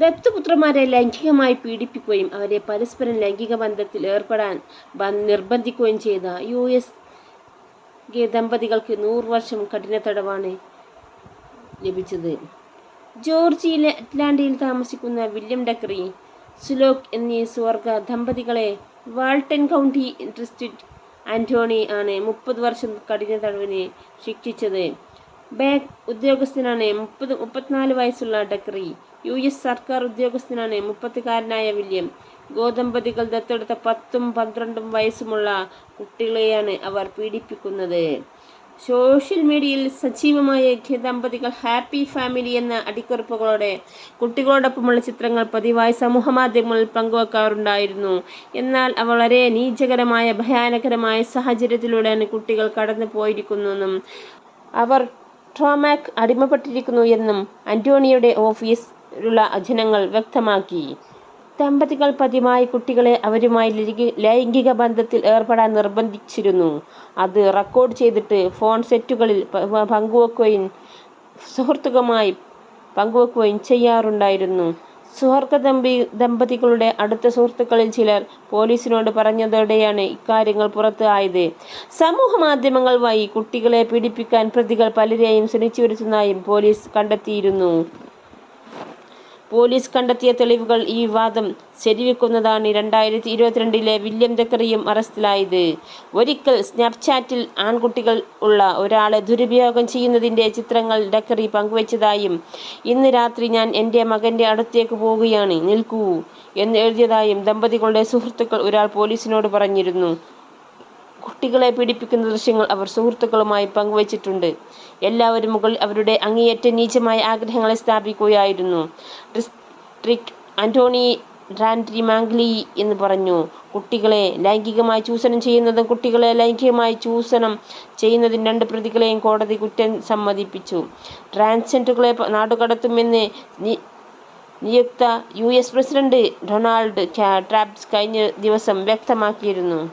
ദത്തുപുത്രന്മാരെ ലൈംഗികമായി പീഡിപ്പിക്കുകയും അവരെ പരസ്പരം ലൈംഗിക ബന്ധത്തിൽ ഏർപ്പെടാൻ നിർബന്ധിക്കുകയും ചെയ്ത യു എസ് ദമ്പതികൾക്ക് നൂറ് വർഷം കഠിന തടവാണ് ലഭിച്ചത്. ജോർജിയിലെ അറ്റ്ലാന്റയിൽ താമസിക്കുന്ന വില്യം ഡക്രി സുലോക് എന്നീ സ്വർഗ ദമ്പതികളെ വാൾട്ടൻ കൗണ്ടി ഡിസ്ട്രിക്ട് ആന്റോണി ആണ് മുപ്പത് വർഷം കഠിന തടവിന് ശിക്ഷിച്ചത്. ബാങ്ക് ഉദ്യോഗസ്ഥനാണ് മുപ്പത് മുപ്പത്തിനാല് വയസ്സുള്ള ഡക്രി. യു എസ് സർക്കാർ ഉദ്യോഗസ്ഥനാണ് മുപ്പത്തിക്കാരനായ വില്യം. ഗോദമ്പതികൾ ദത്തെടുത്ത പത്തും പന്ത്രണ്ടും വയസ്സുമുള്ള കുട്ടികളെയാണ് അവർ പീഡിപ്പിക്കുന്നത്. സോഷ്യൽ മീഡിയയിൽ സജീവമായ ഖ്യ ദമ്പതികൾ ഹാപ്പി ഫാമിലി എന്ന അടിക്കുറിപ്പുകളോടെ കുട്ടികളോടൊപ്പമുള്ള ചിത്രങ്ങൾ പതിവായി സമൂഹ മാധ്യമങ്ങളിൽ പങ്കുവെക്കാറുണ്ടായിരുന്നു. എന്നാൽ അവ വളരെ നീചകരമായ ഭയാനകരമായ സാഹചര്യത്തിലൂടെയാണ് കുട്ടികൾ കടന്നു പോയിരിക്കുന്നതെന്നും അവർ ട്രോമാക്ക് അടിമപ്പെട്ടിരിക്കുന്നു എന്നും അന്റോണിയുടെ ഓഫീസിലുള്ള അജനങ്ങൾ വ്യക്തമാക്കി. ദമ്പതികൾ പതിവായി കുട്ടികളെ അവരുമായി ലൈംഗിക ബന്ധത്തിൽ ഏർപ്പെടാൻ നിർബന്ധിച്ചിരുന്നു. അത് റെക്കോർഡ് ചെയ്തിട്ട് ഫോൺ സെറ്റുകളിൽ പങ്കുവെക്കുകയും സുഹൃത്തുക്കളുമായി പങ്കുവെക്കുകയും ചെയ്യാറുണ്ടായിരുന്നു. സുഹൃത്ത് ദമ്പി ദമ്പതികളുടെ അടുത്ത സുഹൃത്തുക്കളിൽ ചിലർ പോലീസിനോട് പറഞ്ഞതോടെയാണ് ഇക്കാര്യങ്ങൾ പുറത്ത് ആയത്. സമൂഹ മാധ്യമങ്ങൾ വഴി കുട്ടികളെ പീഡിപ്പിക്കാൻ പ്രതികൾ പലരെയും ശ്രമിച്ചു വരുത്തുന്നതായും പോലീസ് കണ്ടെത്തിയിരുന്നു. പോലീസ് കണ്ടെത്തിയ തെളിവുകൾ ഈ വിവാദം ശരിവെക്കുന്നതാണ് രണ്ടായിരത്തി ഇരുപത്തിരണ്ടിലെ വില്യം ദക്കറിയും അറസ്റ്റിലായത്. ഒരിക്കൽ സ്നാപ്ചാറ്റിൽ ആൺകുട്ടികൾ ഉള്ള ഒരാളെ ദുരുപയോഗം ചെയ്യുന്നതിന്റെ ചിത്രങ്ങൾ ഡക്കറി പങ്കുവച്ചതായും ഇന്ന് രാത്രി ഞാൻ എന്റെ മകന്റെ അടുത്തേക്ക് പോവുകയാണ് നിൽക്കൂ എന്ന് എഴുതിയതായും ദമ്പതികളുടെ സുഹൃത്തുക്കൾ ഒരാൾ പോലീസിനോട് പറഞ്ഞിരുന്നു. കുട്ടികളെ പീഡിപ്പിക്കുന്ന ദൃശ്യങ്ങൾ അവർ സുഹൃത്തുക്കളുമായി പങ്കുവച്ചിട്ടുണ്ട്. എല്ലാവരും മുകളിൽ അവരുടെ അങ്ങേയറ്റ നീചമായ ആഗ്രഹങ്ങളെ സ്ഥാപിക്കുകയായിരുന്നു. ഡിസ്ട്രിക്ട് ആന്റോണി ഡാൻഡ്രി മാംഗ്ലി എന്ന് പറഞ്ഞു. കുട്ടികളെ ലൈംഗികമായി ചൂഷണം ചെയ്യുന്നതും കുട്ടികളെ ലൈംഗികമായി ചൂഷണം ചെയ്യുന്നതിന് രണ്ട് പ്രതികളെയും കോടതി കുറ്റം സമ്മതിപ്പിച്ചു. ട്രാൻസ്ജെൻഡറുകളെ നാടുകടത്തുമെന്ന് നിയുക്ത U S president Donald traps കഴിഞ്ഞ ദിവസം വ്യക്തമാക്കിയിരുന്നു.